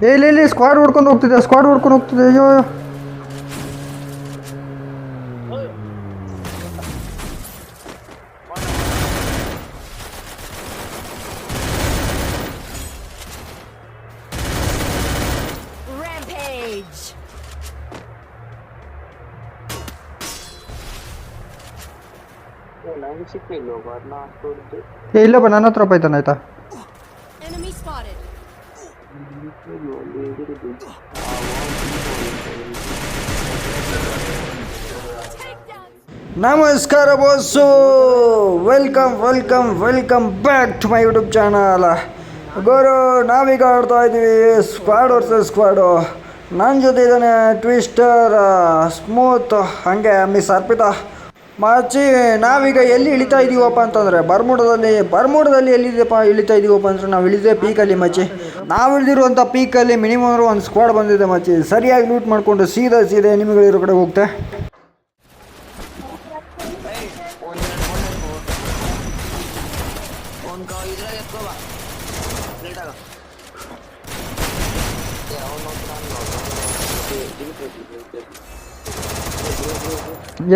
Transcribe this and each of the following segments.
ಏ ಇಲ್ಲ ಇಲ್ಲಿ ಸ್ಕ್ವಾಡ್ ಹೊಡ್ಕೊಂಡು ಹೋಗ್ತಿದೆ ಸ್ಕ್ವಾಡ್ ಹೊಡ್ಕೊಂಡು ಹೋಗ್ತಿದೆ ಅಯ್ಯೋ ಏ ಇಲ್ಲಪ್ಪ ನನ್ನ ಹತ್ರ ಬೈತಾನೆ ಆಯ್ತಾ. ನಮಸ್ಕಾರ boss. Welcome welcome welcome back to my YouTube channel ಗುರು, ನಾವೀಗ ಆಡ್ತಾ ಇದ್ದೀವಿ. ಸ್ಕ್ವಾಡ್ ವರ್ಸಸ್ ಸ್ಕ್ವಾಡು ನನ್ನ ಜೊತೆ ಇದ್ದಾನೆ ಟ್ವಿಸ್ಟರ್ ಸ್ಮೂತ್ ಹಂಗೆ ಮಿಸ್ ಅರ್ಪಿತಾ. ಮಚ್ಚಿ ನಾವೀಗ ಎಲ್ಲಿ ಇಳಿತಾ ಇದ್ದೀವಪ್ಪ ಅಂತಂದರೆ, ಬರ್ಮುಡದಲ್ಲಿ ಬರ್ಮುಡದಲ್ಲಿ ಎಲ್ಲಿದೆಪ್ಪ ಇಳಿತಾ ಇದ್ದೀವಪ್ಪ ಅಂದರೆ ನಾವು ಇಳಿದೇ ಪೀಕಲ್ಲಿ ಮಚ್ಚಿ ನಾವು ಇಳಿದಿರುವಂಥ ಪೀಕಲ್ಲಿ ಮಿನಿಮಮ್ ಒಂದು ಸ್ಕ್ವಾಡ್ ಬಂದಿದೆ ಮಚ್ಚಿ ಸರಿಯಾಗಿ ಲೂಟ್ ಮಾಡಿಕೊಂಡು ಸೀದಾ ಸೀದಾ ನಿಮಗಳಿರೋ ಕಡೆ ಹೋಗ್ತೆ.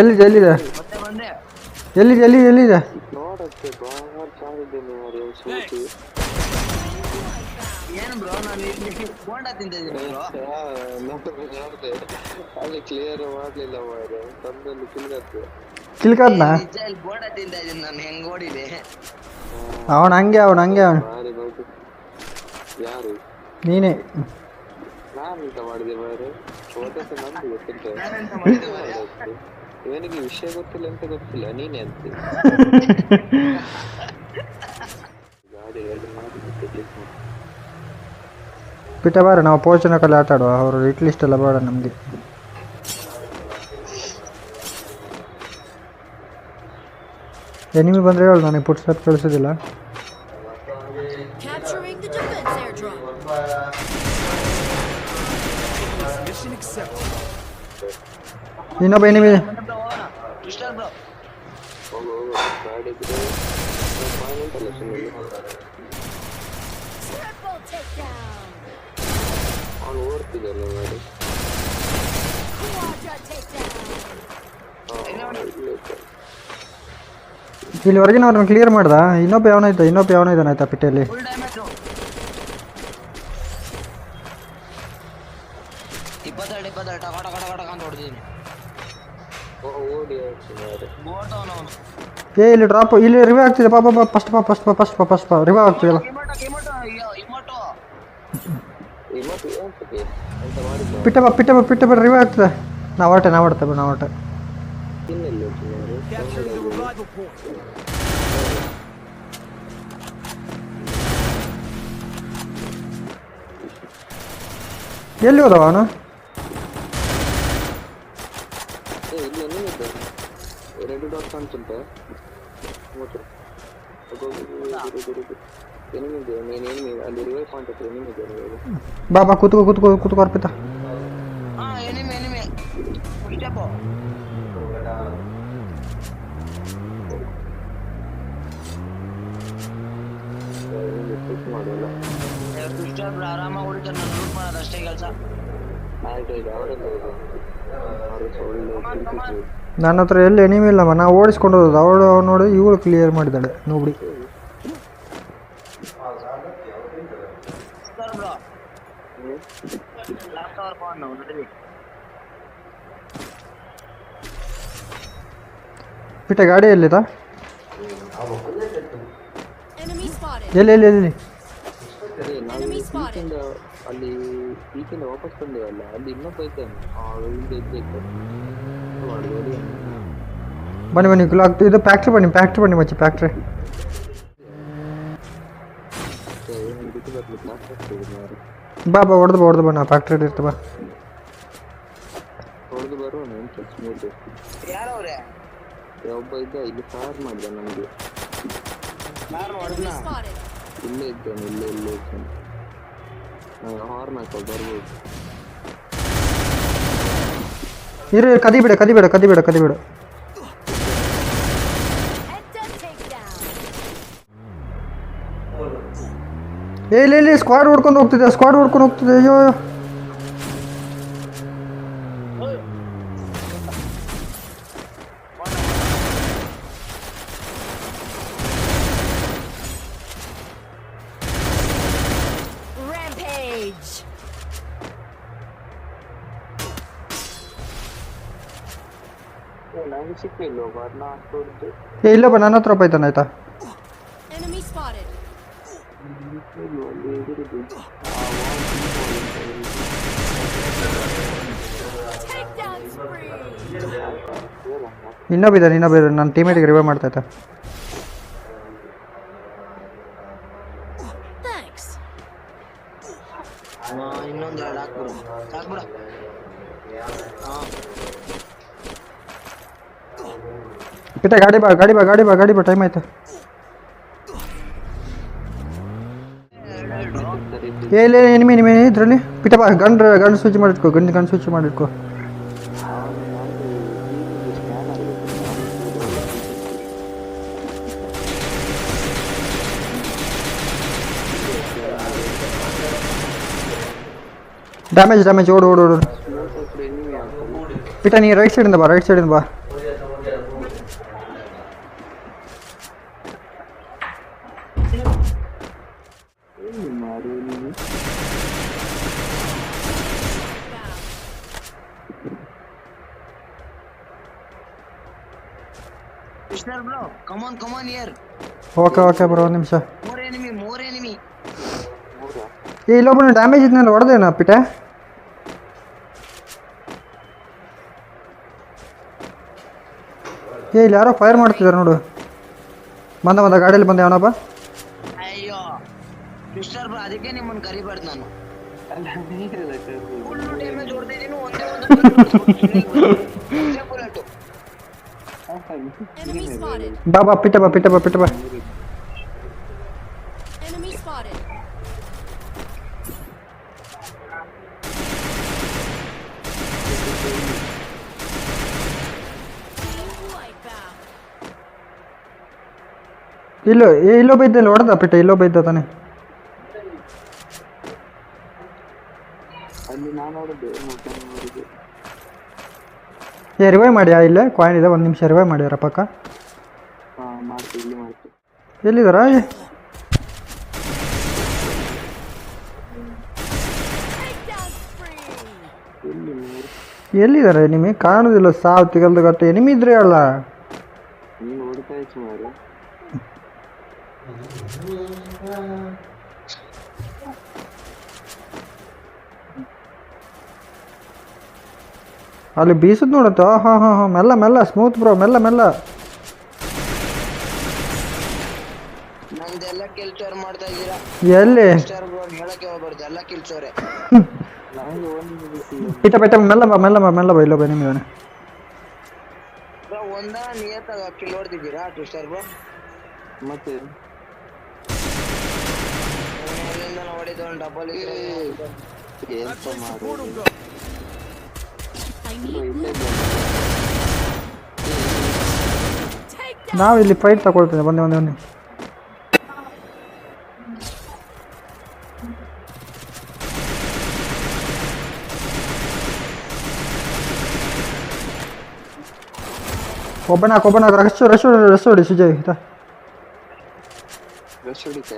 ಎಲ್ಲಿದೆ ಎಲ್ಲಿದೆ? ಎಲ್ಲಿದೆ ಎಲ್ಲಿದೆ ಎಲ್ಲಿದೆ? ನೋಡಕ್ಕೆ ಸೂಟಿ. ಏನು ಬ್ರೋ ನಾನು ಇಲ್ಲಿ ಬೋಂಡ ತಿಂತಿದ್ದೀನಿ ಬ್ರೋ ನೋಡ್ದೆ. ಅಲ್ಲಿ ಕ್ಲಿಯರ್ ಮಾಡ್ಲಿಲ್ಲ ಮಾರೆ ತಂದಲ್ಲಿ ಕಿಲ್ಗತ್ತೆ ಕಿಲ್ಕದ್ನ ನಿಜ ಇಲ್ಲಿ ಬೋಂಡ ತಿಂತಾ ನಾನು ಹೆಂಗ್ ಓಡಿದೆ? ಅವನು ಹಂಗೆ ಅವನು ಹಂಗೆ ಅವನು. ಯಾರು? ನೀನೇ. ನಾನು ಎಂತ ಮಾಡಿದೆ ಮಾರೆ ಓದಕ್ಕೆ ನಂದು ಗೊತ್ತಿಲ್ಲ? ಇವನಿಗೆ ವಿಷಯ ಗೊತ್ತಿಲ್ಲ ಅಂತ ಗೊತ್ತಿಲ್ಲ ನೀನೆ ಅಂತ ಗಾಡಿ ಎರಡು ಮಾಡಿ ಮತ್ತೆ check ಮಾಡು. ಬಿಟ್ಟ ಬಾರ ನಾವು ಪೋಚನ ಕಲೆ ಆಟ ಆಡುವ ಅವರು ಹಿಟ್ ಲಿಸ್ಟ್ ಎಲ್ಲ ಬೇಡ ನಮಗೆ ಎನಿಮಿ ಬಂದರೆ ಹೇಳು ನನಗೆ ಪುಟ್ step ಕಳಿಸೋದಿಲ್ಲ Capturing the defense airdrop. ಇನ್ನೊಬ್ಬ ಎನಿಮಿ ಅವನು ಅವ್ರನ್ನ! ಇಲ್ಲಿ ಹೊರಗಿನವ್ರನ್ನ ಕ್ಲಿಯರ್ ಮಾಡ್ದ? ಇನ್ನೊಬ್ಬ ಯಾವನಾಯ್ತು ಇನ್ನೊಬ್ಬ ಯಾವನಾಯ್ತಾನೆ ಆಯ್ತಾ ಪಿಟ್ಟೆಯಲ್ಲಿ? ಫುಲ್ ಡ್ಯಾಮೇಜ್ ಇಪ್ಪತ್ತೆರಡು ಇಪ್ಪತ್ತೆರಡು. ಟಕ ಟಕ ಟಕ ಅಂತ ಹೊಡೆದಿದ್ದೀನಿ. ಓಡಿ ಬೋಟ್ ಏ, ಇಲ್ಲಿ ಡ್ರಾಪ್ ಇಲ್ಲಿ ರಿವೈವ್ ಆಗ್ತಿದೆ. ಪಾಪ ಪಾ ಫಸ್ಟ್ ಪಾ ಫಸ್ಟ್ ಪಾ ಫಸ್ಟ್ ಪಾ ಫಸ್ಟ್ ಪಾ ರಿವೈವ್ ಆಗ್ತಿದೆಲ್ಲ ಪಿಟ್ಟ ಬಾ ಪಿಟ್ಟ ಬಾ ಪಿಟ್ಟ ಬಾ ರಿವೈವ್ ಆಗ್ತದೆ. ನಾವು ಹೊರಟೆ ನಾವು ಹೊರಟೆ ನಾವು ಹೊರಟೆ. ಎಲ್ಲಿ ಹೋದವ ಅವನು? ಎರಡು ಡಾಟ್ ಕಾಣ್ತುಂಟ ಮೂತ್ರ ಏನೇನಿದೆ ನೀನು ಏನಿದೆ ಅಲ್ಲಿ ರಿವೈವ್ ಪಾಯಿಂಟ್ ಹತ್ರ ಏನೇನಿದೆ ನೀವು ಬಾ ಬಾ ಕೂತ್ಕೋ ಕೂತ್ಕೋ ಕೂತ್ಕೋ ಅರ್ಪಿತ ಹಾ ಎನಿಮೆ ಎನಿಮೆ ಸ್ಟೆಪ್ ಮಾಡಲ್ಲ ಸ್ಟೆಪ್ ಆರಾಮಾಗಿ ಹೊಡಿತಾರೆ ನಾನು ಲೂಟ್ ಮಾಡೋದು ಅಷ್ಟೇ ಕೆಲಸ ಆಯ್ತು ಇದು ಅವರೆಲ್ಲ ಒಳ್ಳೆ ನನ್ನ ಹತ್ರ ಎಲ್ಲಿ ಎನಿಮಿ ಇಲ್ಲಮ್ಮ ನಾವು ಓಡಿಸ್ಕೊಂಡು ಹೋದದ್ದು. ಅವಳು ನೋಡಿ ಇವಳು ಕ್ಲಿಯರ್ ಮಾಡಿದ್ದಾಳೆ. ನೋಡಿ ಪಿಟ್ಟ ಗಾಡಿ ಎಲ್ಲಿದ! ಎಲ್ಲಿ ಎಲ್ಲಿ ಎಲ್ಲಿ? ಅಲ್ಲಿ ಪೀಕಿಂದ ವಾಪಸ್ ಬಂದೇವಲ್ಲ ಅಲ್ಲಿ. ಇನ್ನೊಬ್ಬ ಇದ್ದಾನೆ. ಆ ಹಿಂದೆ ಇದ್ದೇ ಇದ್ದಾನೆ ಮಾಡುದು ನೋಡಿ ಬನ್ನಿ ಬನ್ನಿ ಕ್ಲಾಕ್ ಇದು ಫ್ಯಾಕ್ಟ್ರಿ ಬನ್ನಿ ಫ್ಯಾಕ್ಟ್ರಿ ಬನ್ನಿ ಮಚ್ಚಿ ಫ್ಯಾಕ್ಟ್ರಿ ಮತ್ತೆ ಏನು ಬಿಟ್ಟು ಬರ್ಲಿಕ್ಕೆ ಆಗ್ತದೆ ಮಾರು ಬಾ ಬಾ ಹೊಡೆದು ಬಾ ಹೊಡೆದು ಬಾ ನಾ ಫ್ಯಾಕ್ಟ್ರಿ ಇರ್ತ ಬಾ ಹೊಡೆದು ಬರೋಣ ಎಂತ ಸ್ಮೂತ್ ಯಾರವ್ರೆ ಒಬ್ಬ ಇದ್ದ ಇಲ್ಲಿ ಫೈರ್ ಮಾಡಿದ ನಮಗೆ Enemy spotted! ಇಲ್ಲೇ ಇದ್ದಾನೆ ಇಲ್ಲೇ ಇಲ್ಲೇ ಇದ್ದಾನೆ ಹಾರ್ನ್ ಹಾಕೋ ಬರ್ಬೋದು ಕದಿ ಬಿಡ Head to takedown! ಏ ಇಲ್ಲಿ ಇಲ್ಲಿ ಸ್ಕ್ವಾಡ್ ಹೊಡ್ಕೊಂಡು ಹೋಗ್ತಿದೆ ಸ್ಕ್ವಾಡ್ ಹೊಡ್ಕೊಂಡು ಹೋಗ್ತಿದೆ ಅಯ್ಯೋ ನಂಗೆ ಸಿಕ್ಕಿಲ್ಲ ಬರ್ನ ತೋರಿಸಿ ಏ ಇಲ್ಲಪ್ಪ ನನ್ನ ಹತ್ರ ಪೈತಾನ ಆಯ್ತಾ Enemy spotted. Takedown spree. ಇನ್ನೊಬ್ಬಿದ್ದಾನೆ ಇನ್ನೊಬ್ಬಿದ್ದಾನೆ ನನ್ನ ಟೀಮೇಟಿಗೆ ರಿವೈವ್ ಮಾಡ್ತಾ ಇದ್ದ Thanks. ಇನ್ನೊಂದು ಎರಡು ಹಾಕ್ಬಿಡು ಹಾಕ್ಬಿಡು ಪಿಟ ಗಾಡಿ ಬಾ ಗಾಡಿ ಬಾ ಗಾಡಿ ಬಾ ಗಾಡಿ ಬಾ ಟೈಮ್ ಆಯ್ತು ಏ ಇಲ್ಲ ಎನಿಮಿ ಎನಿಮಿ ಇದರಲ್ಲಿ ಪಿಟ ಬಾ gun gun switch ಮಾಡಿಟ್ಕೋ gun gun switch ಮಾಡಿಟ್ಕೋ damage damage ಓಡು ಓಡು ಓಡು ಪಿಟ ನೀ ರೈಟ್ ಸೈಡಿಂದ ಬಾ ರೈಟ್ ಸೈಡಿಂದ ಬಾ ಕೃಷ್ಣರ್ bro come on come on year okay okay bro ಒಂದು ನಿಮಿಷ. ಮೂರ್ ಎನಿಮಿ ಮೂರ್ ಎನಿಮಿ ಏ ಇಲ್ಲೊಬ್ಬನು ಡ್ಯಾಮೇಜ್ ಇದ್ನಲ್ಲ ಹೊಡೆದೇನ ಪಿಟ. ಏ ಇಲ್ಲಿ ಯಾರೋ ಫೈರ್ ಮಾಡ್ತಿದ್ದಾರೆ ನೋಡು. ಬಂದ ಬಂದ ಗಾಡಿಯಲ್ಲಿ ಬಂದ ಯಾವನಪ್ಪ ಅಯ್ಯೋ ಕೃಷ್ಣರ್ ಬ್ರೋ ಅದಕ್ಕೆ ನಿಮ್ಮನ್ನ ಕರಿಬಾರ್ದು ನಾನು. ಫುಲ್ ಡ್ಯಾಮೇಜ್ ಹೊಡೆದಿದ್ದೀನಿ ಒಂದೇ ಒಂದು ಬಾ Enemy spotted. Team wipeout. ಇಲ್ಲೋ ಏ ಇಲ್ಲೊಬ್ಬ ಇದ್ದಲ್ಲಿ ಹೊಡೆದ ಪಿಟ ಇಲ್ಲೊಬ್ಬ ಇದ್ದ ತಾನೆ ಅಲ್ಲಿ ನಾನು ನೋಡಿದ್ದೆ ಮತ್ತೆ ನೋಡಿದ್ದೆ ಏ ರಿವೈವ್ ಮಾಡಿ ಇಲ್ಲೇ ಕಾಯಿನ್ ಇದೆ ಒಂದು ನಿಮಿಷ ರಿವೈವ್ ಮಾಡ್ಯಾರ ಪಕ್ಕ ಹಾ ಮಾಡ್ತಿ ಇಲ್ಲಿ ಮಾಡ್ತಿ ಎಲ್ಲಿದಾರ ಏ, Takedown spree. ಎಲ್ಲಿ ಮೂರು ಎಲ್ಲಿದ್ದಾರೆ ನಿಮಗೆ ಕಾಣೋದಿಲ್ಲ ಸಾವು ತಿಗಲ್ದ ಗಟ್ಟೆ ಎನಿಮಿ ಇದ್ರೆ ಅಲ್ಲ ನೀನು ಅಲ್ಲಿ ಬೀಸದ್ ನೋಡತ್ತ ಹಾಂ ಹಾಂ ಹಾಂ ಮೆಲ್ಲ ಮೆಲ್ಲ ಸ್ಮೂತ್ ಬ್ರೋ ಮೆಲ್ಲ ಮೆಲ್ಲ ನಂದೆಲ್ಲ ಕೆಲ್ಸೋರ್ ಮಾಡ್ತಾ ಇದ್ದೀರಾ ಎಲ್ಲಿ ಕೃಷ್ಣರ್ ಬ್ರೋ ಹೇಳಕ್ಕೆ ಹೋಗ್ಬಾರ್ದು ಎಲ್ಲ ಕೆಲ್ಸೋರೆ ನನಗೆ ಒಂದು ಪಿಟ ಪಿಟ ಮೆಲ್ಲ ಬಾ ಮೆಲ್ಲ ಬಾ ಮೆಲ್ಲ ಬಾ ಇಲ್ಲೊಬ್ಬ ಬನ್ನಿ ಇವನೇ ಬ್ರೋ ಒಂದ ನಿಯತ್ತಾಗ ಕಿಲ್ ಹೊಡೆದಿದ್ದೀರಾ ಟ್ವಿಸ್ಟರ್ ಬ್ರೋ ಮತ್ತೆ ಅಲ್ಲಿಂದ ಹೊಡಿದು ಒಂದು ಡಬಲ್ ಏನು takedown. ನಾವು ಇಲ್ಲಿ ಫೈಟ್ ತಗೊಳ್ತೇವೆ ಬಂದೆ ಬಂದೆ ಬನ್ನಿ ಒಬ್ಬನಾಕ್ ಒಬ್ಬನಾಕ್ ರಶ್ ರಶ್ ರಶ್ ಹೊಡಿ ಸುಜಯ್ ಆಯ್ತಾ rush ಹೊಡಿತೆ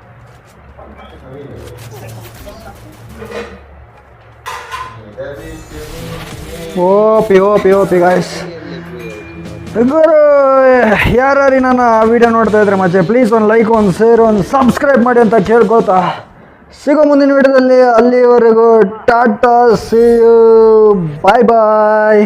OP OP P, O, P guys ಗುರು ನಾನು ನನ್ನ ವಿಡಿಯೋ ನೋಡ್ತಾ ಇದ್ರೆ ಮಚ್ಚೆ ಪ್ಲೀಸ್ ಒಂದು ಲೈಕ್ ಒಂದು ಶೇರ್ ಒಂದು ಸಬ್ಸ್ಕ್ರೈಬ್ ಮಾಡಿ ಅಂತ ಕೇಳ್ಕೊತಾ ಸಿಗೋ ಮುಂದಿನ ವಿಡಿಯೋದಲ್ಲಿ ಅಲ್ಲಿವರೆಗೂ tata see you bye bye